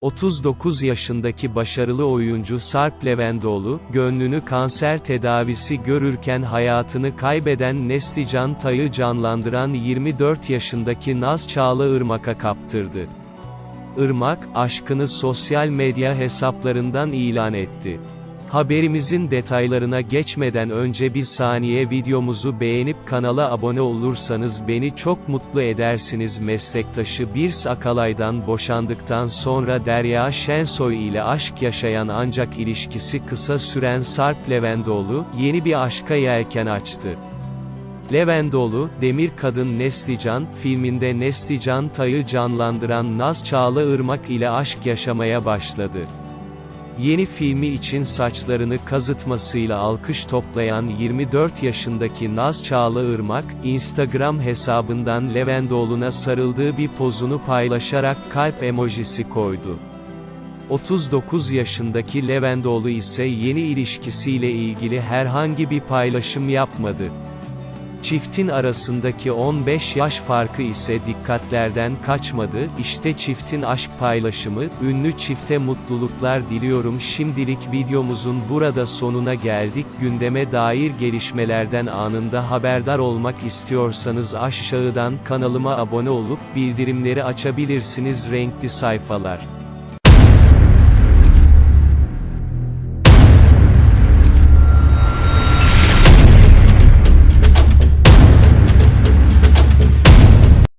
39 yaşındaki başarılı oyuncu Sarp Levendoğlu, gönlünü kanser tedavisi görürken hayatını kaybeden Neslican Tay'ı canlandıran 24 yaşındaki Naz Çağlaırmak'a kaptırdı. Irmak, aşkını sosyal medya hesaplarından ilan etti. Haberimizin detaylarına geçmeden önce bir saniye videomuzu beğenip kanala abone olursanız beni çok mutlu edersiniz. Meslektaşı Birs Akalay'dan boşandıktan sonra Derya Şensoy ile aşk yaşayan ancak ilişkisi kısa süren Sarp Levendoğlu, yeni bir aşka yelken açtı. Levendoğlu, Demir Kadın Neslican, filminde Neslican Tay'ı canlandıran Naz Çağlaırmak ile aşk yaşamaya başladı. Yeni filmi için saçlarını kazıtmasıyla alkış toplayan 24 yaşındaki Naz Çağlaırmak, Instagram hesabından Levendoğlu'na sarıldığı bir pozunu paylaşarak kalp emojisi koydu. 39 yaşındaki Levendoğlu ise yeni ilişkisiyle ilgili herhangi bir paylaşım yapmadı. Çiftin arasındaki 15 yaş farkı ise dikkatlerden kaçmadı, işte çiftin aşk paylaşımı, ünlü çifte mutluluklar diliyorum. Şimdilik videomuzun burada sonuna geldik. Gündeme dair gelişmelerden anında haberdar olmak istiyorsanız aşağıdan kanalıma abone olup bildirimleri açabilirsiniz. Renkli sayfalar.